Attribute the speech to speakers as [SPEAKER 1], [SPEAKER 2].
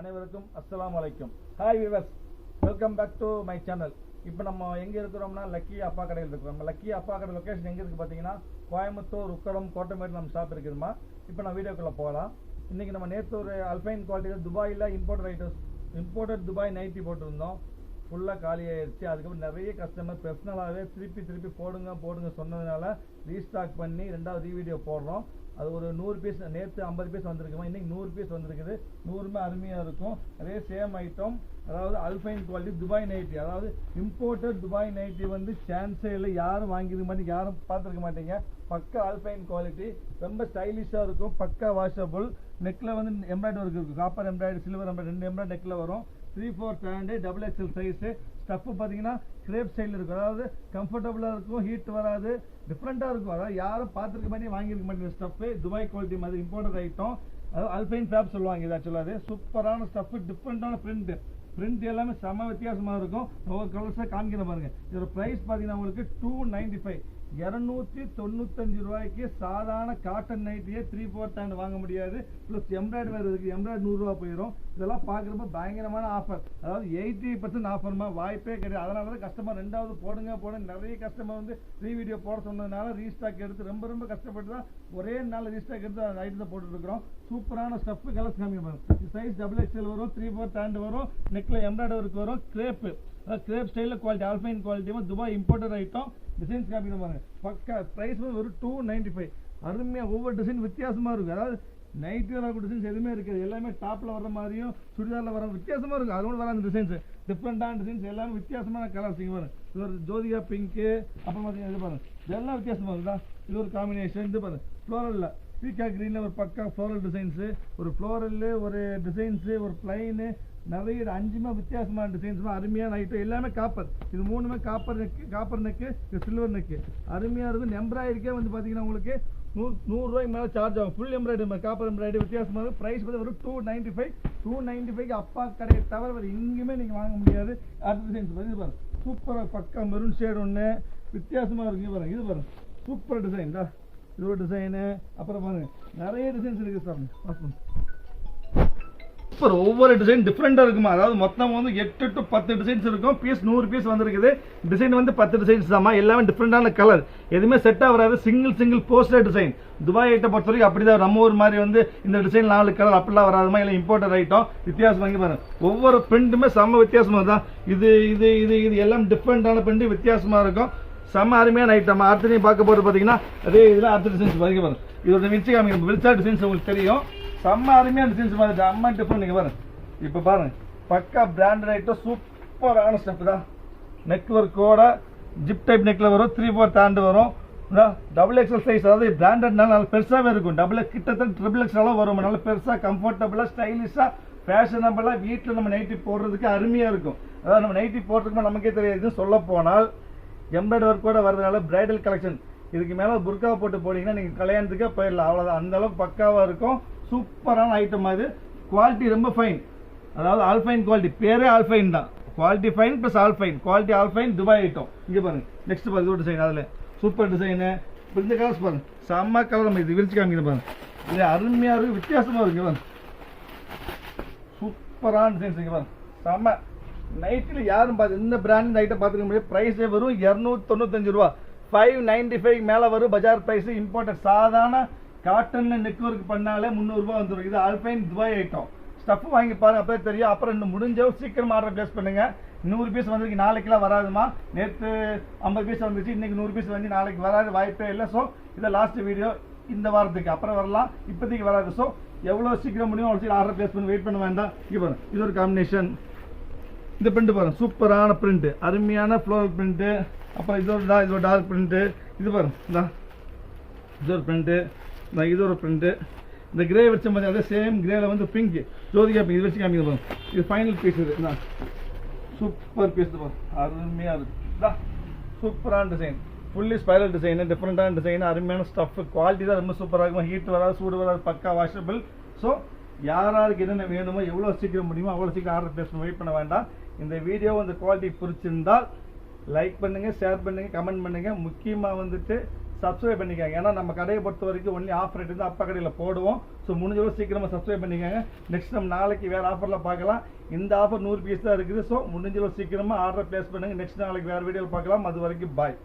[SPEAKER 1] அனைவருக்கும் அஸ்லாம் அலைக்கும். Hi viewers welcome back to my channel இப்போ நம்ம எங்கே இருக்கிறோம்னா லக்கி அப்பா கடையில் இருக்கிறோம். நம்ம லக்கி அப்பா கடை லொக்கேஷன் எங்கே இருக்குது பார்த்தீங்கன்னா கோயம்புத்தூர் உக்கரம் கோட்டமேடு நம்ம ஷாப் இருக்குதுமா? இப்போ நான் வீடியோக்குள்ளே போகலாம். இன்றைக்கி நம்ம நேற்று ஒரு அல்பைன் குவாலிட்டியில் துபாயில் import items imported Dubai nighty போட்டிருந்தோம். ஃபுல்லாக காலி அதுக்கப்புறம் நிறைய கஸ்டமர் பர்சனலாகவே திருப்பி திருப்பி போடுங்க போடுங்க சொன்னதுனால ரீஸ்டாக் பண்ணி ரெண்டாவது வீடியோ போடுறோம். அது ஒரு நூறு பீஸ் நேற்று ஐம்பது பீஸ் வந்திருக்குமா? இன்றைக்கி நூறு பீஸ் வந்திருக்குது. நூறுமே அருமையாக இருக்கும். அதே சேம் ஐட்டம் அதாவது அல்ஃபைன் குவாலிட்டி துபாய் நைட்டி அதாவது இம்போர்ட்டட் துபாய் நைட்டி வந்து சான்ஸே இல்லை யாரும் வாங்கியிருக்க மாட்டீங்க யாரும் பார்த்துருக்க மாட்டீங்க. பக்கா அல்ஃபைன் குவாலிட்டி ரொம்ப ஸ்டைலிஷாக இருக்கும் பக்கா வாஷபிள் நெக்கில் வந்து எம்ப்ராய்டரி ஒர்க் இருக்கும் காப்பர் எம்ப்ராய்டரி சில்வர் எம்ப்ராய்டரி ரெண்டு எம்ப்ராய்டரி நெக்கில் வரும். Three four band double XL size stuff பார்த்தீங்கன்னா கிரேப் ஸ்டைலில் இருக்கும். அதாவது கம்ஃபர்டபுளாக இருக்கும் ஹீட் வராது டிஃப்ரெண்ட்டாக இருக்கும். அதாவது யாரும் பார்த்துருக்க மாட்டேங்க வாங்கியிருக்க மாட்டேங்க ஸ்டஃப்பு துபாய் குவாலிட்டி மாதிரி இம்போர்ட்டட் ஐட்டம் அதாவது அல்பைன் ஃபேப் சொல்லுவாங்க இது ஆக்சுவலாக அது. சூப்பரான ஸ்டஃப்பு டிஃப்ரெண்ட்டான ப்ரிண்ட்டு பிரிண்ட் எல்லாமே செம வித்தியாசமாக இருக்கும். ஒவ்வொரு கலர்ஸாக காமிக்கிற பாருங்கள் இதோட ப்ரைஸ் பார்த்தீங்கன்னா உங்களுக்கு டூ நைன்ட்டி ஃபைவ் இரநூத்தி தொண்ணூத்தஞ்சு ரூபாய்க்கு சாதாரண காட்டன் நைட்டியே த்ரீ ஃபோர் ஹேண்ட் வாங்க முடியாது. ப்ளஸ் எம்ப்ராய்டு வேறு இருக்குது எம்ப்ராய்டு நூறுரூவா போயிடும் இதெல்லாம் பார்க்குறப்ப பயங்கரமான ஆஃபர் அதாவது எயிட்டி பர்சன்ட் ஆஃபர்மா வாய்ப்பே கிடையாது. அதனால தான் கஸ்டமர் ரெண்டாவது போடுங்க போடுங்க. நிறைய கஸ்டமர் வந்து ரீ வீடியோ போட சொன்னதுனால ரீஸ்டாக் எடுத்து ரொம்ப ரொம்ப கஷ்டப்பட்டு தான் ஒரே நாள் ரீஸ்டாக் எடுத்து அந்த ஐட்டத்தை போட்டுருக்கிறோம் சூப்பரான ஸ்டெப்பு கலர்ஸ் காமிக்க சைஸ் டபுள் எக்ஸ்எல் வரும். த்ரீ ஃபோர் ஹேண்ட் வரும். நெக்கில் எம்ப்ராய்டரி ஒர்க் வரும். கிரேப்பு கிரேப் ஸ்டைலில் குவாலிட்டி ஆல்ஃபைன் குவாலிட்டியுமே துபாய் இம்போர்ட்டட் ஐட்டம் டிசைன்ஸ் காமிக்கிற பாருங்க. பக்கா ப்ரைஸ் வந்து ஒரு டூ நைன்டி ஃபைவ் அருமையாக ஒவ்வொரு டிசைன் வித்தியாசமாக இருக்கும். அதாவது நைட்டில் வரக்கூடிய டிசைன்ஸ் எதுவுமே இருக்காது. எல்லாமே டாப்பில் வர மாதிரியும் சுடிதாரில் வர வித்தியாசமாக இருக்கும். அதோட வர அந்த டிசைன்ஸ் டிஃப்ரெண்ட்டான டிசைன்ஸ் எல்லாமே வித்தியாசமான கலர்ஸ் இங்கே பாருங்க. இது ஒரு ஜோதிகா பிங்க்கு அப்புறம் பார்த்தீங்கன்னா இது பாருங்க. இதெல்லாம் வித்தியாசமாக இருக்குதா? இது ஒரு காம்பினேஷன் இது பாருங்க. ஃப்ளோரலில் பீக்கா க்ரீனில் ஒரு பக்கா ஃப்ளோரல் டிசைன்ஸு ஒரு ஃப்ளோரல்லு ஒரு டிசைன்ஸு ஒரு பிளைனு நிறைய அஞ்சுமே வித்தியாசமான டிசைன்ஸுமே அருமையான ஐட்டம் எல்லாமே காப்பர் இது மூணுமே காப்பர் நெக்கு காப்பர் நெக்கு இது சில்வர் நெக்கு அருமையாக இருக்கும். எம்ப்ராய்டரிக்கே வந்து பார்த்தீங்கன்னா உங்களுக்கு நூ நூறுரூவாய்க்கு மேலே சார்ஜ் ஆகும். ஃபுல் எம்ப்ராய்டரி காப்பர் எம்ப்ராய்டரி வித்தியாசமாக இருக்கும். ப்ரைஸ் வந்து ஒரு two ninety five two ninety five அப்பா கடையை தவிர வேறு எங்கேயுமே நீங்கள் வாங்க முடியாது. அடுத்த டிசைன்ஸ் பாருங்க. இது பாருங்க. சூப்பராக பக்கா மெரூன் ஷேடு ஒன்று வித்தியாசமாக இருக்குது இது பாருங்க. இது பாருங்க. சூப்பர் டிசைன் தான் இது ஒரு டிசைனு அப்புறம் பாருங்க நிறைய டிசைன்ஸ் இருக்குது சார் பாஸ் சூப்பர் ஒவ்வொரு டிசைன் டிஃப்ரெண்டாக இருக்குமா? அதாவது மொத்தம் வந்து எட்டு டு பத்து டிசைன்ஸ் இருக்கும். பீஸ் நூறு பீஸ் வந்திருக்குது. டிசைன் வந்து பத்து டிசைன்ஸ் தாம்மா. எல்லாமே டிஃப்ரெண்டான கலர் எதுவுமே செட்டாக வராது single single poster design Dubai item பொறுத்த வரைக்கும் அப்படி தான் நம்ம ஊர் மாதிரி வந்து இந்த டிசைன் நாலு கலர் அப்படிலாம் வராதுமா? இல்லை இம்போர்ட்டட் ஐட்டம் வித்தியாசம் வாங்கி பாருங்க. ஒவ்வொரு பிரிண்ட்டுமே செம்ம வித்தியாசமாக தான் இது இது இது இது எல்லாம் டிஃப்ரெண்டான பிரிண்ட் வித்தியாசமாக இருக்கும். செம்ம அருமையான ஐட்டம் அடுத்ததையும் பார்க்க போகிறது பார்த்தீங்கன்னா அதே இதில் அடுத்த டிசைன்ஸ் பாருங்க பாருங்க. இதோட விச்சு காமிக்க வில்சா டிசைன்ஸ் உங்களுக்கு தெரியும். செம்ம அருமையான டிசைன்ஸ் பாருங்க. அம்மா டிஃபன் நீங்கள் பாருங்க. இப்போ பாருங்க. பக்கா பிராண்டட் ஐட்டம் சூப்பரான ஸ்டெப் தான். நெட்ஒர்க்கோட ஜிப் டைப் நெக்கில் வரும். த்ரீ ஃபோர் தாண்டு வரும். டபுள் எக்ஸல் சைஸ் அதாவது பிராண்டட்னால நல்லா பெருசாகவே இருக்கும். டபுள் எக்ஸ் கிட்டத்தட்ட ட்ரிபிள் எக்ஸ்லாம் வரும். நல்லா பெருசாக கம்ஃபர்டபுளாக ஸ்டைலிஷாக ஃபேஷனபுளாக வீட்டில் நம்ம நைட்டி போடுறதுக்கு அருமையாக இருக்கும். அதாவது நம்ம நைட்டி போடுறதுக்கு நமக்கே தெரியாது. சொல்ல போனால் எம்ப்ராய்டரி ஒர்க்கோட வரதுனால பிரைடல் கலெக்ஷன் இதுக்கு மேலே புர்கா போட்டு போனீங்கன்னா நீங்கள் கல்யாணத்துக்கே போயிடலாம். அவ்வளோதான் அந்த அளவுக்கு பக்காவாக இருக்கும். சூப்பரான ஐட்டம் அது. குவாலிட்டி ரொம்ப ஃபைன் அதாவது ஆல்ஃபைன் குவாலிட்டி பேரே ஆல்ஃபைன் தான். Quality fine plus all fine quality all fine Dubai item இங்கே பாருங்கள் நெக்ஸ்ட் பாருங்க. இது டிசைன் அதில் சூப்பர் டிசைனு இந்த கலர்ஸ் பாருங்கள் செம்ம கலர் நம்ம இது விரிச்சு காமிக்கிற பாருங்க. இது அருமையாக இருக்கும் வித்தியாசமாக இருக்குது பாருங்க. சூப்பரான டிசைன்ஸ் இங்கே பாருங்க. செம்ம நைட்டில் யாரும் பார்த்து இந்த பிராண்ட் ஐட்டம் பார்த்துக்க முடியாது. ப்ரைஸே வரும் இரநூத்தி தொண்ணூத்தஞ்சு ரூபா. ஃபைவ் நைன்டி ஃபைவ் மேலே வரும் பஜார் ப்ரைஸ் இம்போர்ட்டட் சாதாரண காட்டனில் நெக் ஒர்க் பண்ணாலே முந்நூறுரூவா வந்துடும் இது ஆல்பைன் துபாய் ஐட்டம் ஸ்டஃப் வாங்கி பாருங்க அப்போ தெரியும். அப்புறம் இன்னும் முடிஞ்ச சீக்கிரம் ஆர்டர் ப்ளேஸ் பண்ணுங்க. நூறு பீஸ் வந்துருக்கு நாளைக்கெல்லாம் வராதுமா. நேற்று ஐம்பது பீஸ் வந்துச்சு இன்னைக்கு நூறு பீஸ் வந்து நாளைக்கு வராது வாய்ப்பே இல்லை. ஸோ இதை லாஸ்ட் வீடியோ இந்த வாரத்துக்கு. அப்புறம் வரலாம் இப்போதைக்கு வராது. ஸோ எவ்வளோ சீக்கிரம் முடியும் அவ்வளோ சீக்கிரம் ஆர்டர் ப்ளேஸ் பண்ணி வெயிட் பண்ண வேண்டாம். இப்போ இது ஒரு காம்பினேஷன் இந்த பிரிண்ட் பாருங்க. சூப்பரான பிரிண்ட் அருமையான ஃப்ளோரல் பிரிண்ட் அப்புறம் இது ஒரு இது ஒரு டார்க் பிரிண்ட் இது பாருங்க. இது ஒரு பிரிண்ட்டு இது ஒரு பிரிண்ட்டு இந்த கிரே வச்ச மாதிரி அதே சேம் கிரேல வந்து பிங்க் ஜோதிகா பிங்க் இது வச்சு காமிக்க பாருங்க. இது ஃபைனல் பீஸ் இது. சூப்பர் பீஸ் பாருங்க. அருமையாக இருக்கு. சூப்பரான டிசைன் ஃபுல்லி ஸ்பைரல் டிசைன் டிஃப்ரெண்ட்டான டிசைன் அருமையான ஸ்டஃப் குவாலிட்டி தான் ரொம்ப சூப்பராக இருக்கும். ஹீட் வராது சூடு வராது பக்கா வாஷபிள் ஸோ யாராருக்கு என்னென்ன வேணுமோ எவ்வளோ சீக்கிரம் முடியுமோ அவ்வளோ சீக்கிரம் ஆர்டர் பேசணும் வெயிட் பண்ண வேண்டாம். இந்த வீடியோ இந்த குவாலிட்டி பிடிச்சிருந்தால் லைக் பண்ணுங்கள் ஷேர் பண்ணுங்கள் கமெண்ட் பண்ணுங்க. முக்கியமாக வந்துட்டு சப்ஸ்கிரைப் பண்ணிக்கோங்க. ஏன்னா நம்ம கடையை பொறுத்த வரைக்கும் ஒன்லி ஆஃபர் ரேட் வந்து அப்பா கடையில் போடுவோம். ஸோ முடிஞ்சளவு சீக்கிரமாக சப்ஸ்கிரைப் பண்ணிக்கோங்க. நெக்ஸ்ட் நம்ம நாளைக்கு வேறு ஆஃபரில் பார்க்கலாம். இந்த ஆஃபர் நூறு பீஸ் தான் இருக்குது. ஸோ முடிஞ்சளவு சீக்கிரமாக ஆர்டர் ப்ளேஸ் பண்ணுங்க. நெக்ஸ்ட் நாளைக்கு வேறு வீடியோவில் பார்க்கலாம். அது வரைக்கும் பாய்